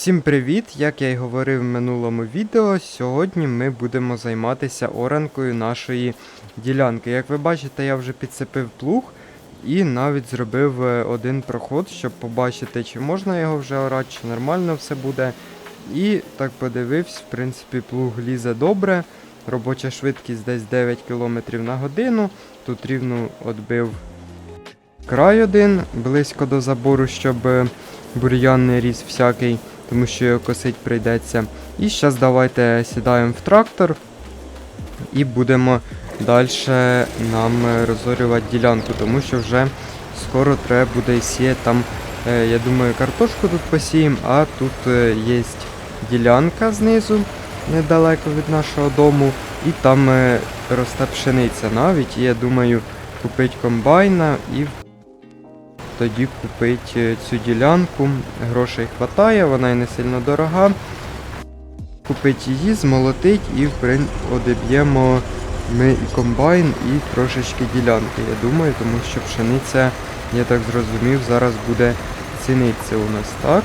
Всім привіт! Як я й говорив в минулому відео, сьогодні ми будемо займатися оранкою нашої ділянки. Як ви бачите, я вже підцепив плуг і навіть зробив е, один проход, щоб побачити, чи можна його вже орати, чи нормально все буде. І так подивився, в принципі, плуг лізе добре. Робоча швидкість десь 9 км на годину. Тут рівно відбив край один близько до забору, щоб е, бур'ян не ріс всякий, тому що його косить прийдеться. І зараз давайте сідаємо в трактор і будемо далі нам е, розорювати ділянку, тому що вже скоро треба буде сіяти там, е, я думаю, картошку тут посіємо, а тут е, є ділянка знизу недалеко від нашого дому, і там росте пшениця навіть. І я думаю, купити комбайна і тоді купити цю ділянку. Грошей хватає, вона і не сильно дорога. Купити її, змолотить і одеб'ємо ми і комбайн, і трошечки ділянки. Я думаю, тому що пшениця, я так зрозумів, зараз буде цінитися у нас, так?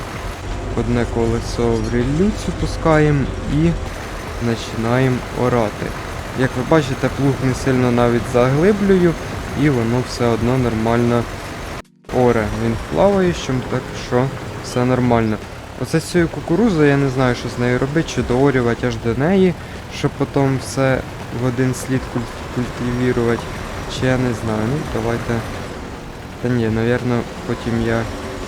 Одне колесо в ріллюцю пускаємо і починаємо орати. Як ви бачите, плуг не сильно навіть заглиблюю, і воно все одно нормально оре. Він плаває, щоб так що все нормально. Оце з цією кукурузою я не знаю, що з нею робити, чи доорювати аж до неї, щоб потім все в один слід куль- культивірувати. Чи я не знаю. Ну, давайте. Та ні, напевно, потім я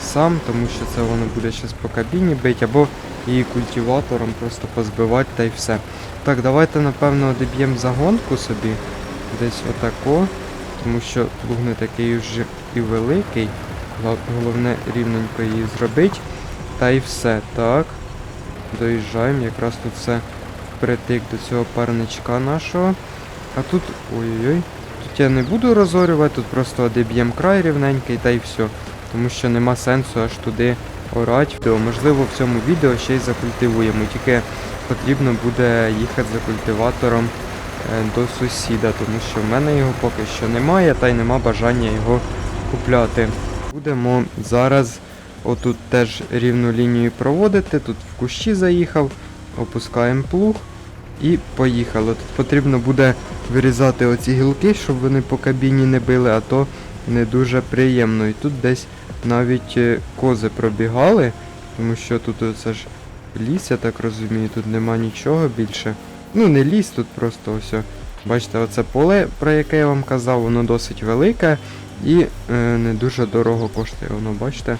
сам, тому що це воно буде зараз по кабіні бити, або її культиватором просто позбивати та й все. Так, давайте, напевно, одіб'ємо загонку собі. Десь отако. Тому що плуг не такий вже і великий. Головне рівненько її зробити. Та й все. Так. Доїжджаємо. Якраз тут все притик до цього парничка нашого. А тут. Ой-ой-ой. Тут я не буду розорювати, тут просто одиб'ємо край рівненький та й все. Тому що нема сенсу аж туди орати. Можливо, в цьому відео ще й закультивуємо. Тільки потрібно буде їхати за культиватором до сусіда, тому що в мене його поки що немає, та й нема бажання його купляти. Будемо зараз отут теж рівну лінію проводити. Тут в кущі заїхав, опускаємо плуг і поїхало. Тут потрібно буде вирізати оці гілки, щоб вони по кабіні не били, а то не дуже приємно. І тут десь навіть е, кози пробігали, тому що тут оце ж ліс, я так розумію, тут нема нічого більше. Ну, не ліс, тут просто ось. Бачите, оце поле, про яке я вам казав, воно досить велике і е, не дуже дорого коштує. Воно, бачите?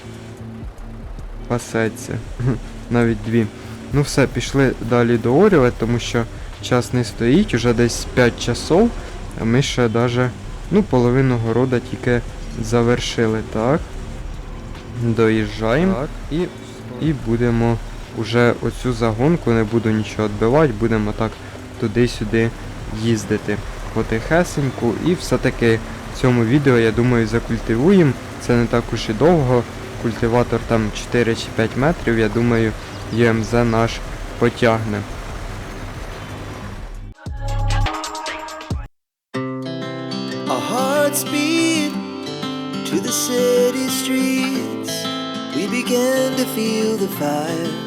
Пасеться. Навіть дві. Ну все, пішли далі доорювати, тому що час не стоїть, уже десь 5 часов, а ми ще даже, ну, половину города тільки завершили, так. Доїжджаємо і, і будемо уже оцю загонку, не буду нічого відбивати, будемо так туди-сюди їздити потихесеньку. І все-таки в цьому відео, я думаю, закультивуємо. Це не так уж і довго. Культиватор там 4 чи 5 метрів, я думаю, ЄМЗ наш потягне. To the city streets. We began to feel the fire.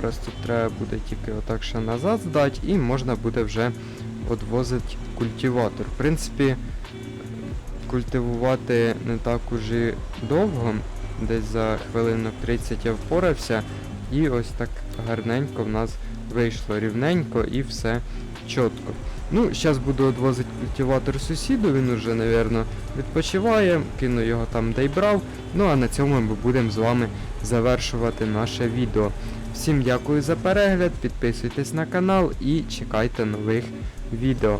Зараз тут треба буде тільки отак ще назад здати і можна буде вже одвозити культиватор. В принципі, культивувати не так уже довго, десь за хвилинок 30 я впорався, і ось так гарненько в нас вийшло рівненько і все чітко. Ну, зараз буду одвозити культиватор сусіду, він уже, напевно, відпочиває, кину його там, де й брав. Ну а на цьому ми будемо з вами завершувати наше відео. Всім дякую за перегляд, підписуйтесь на канал і чекайте нових відео.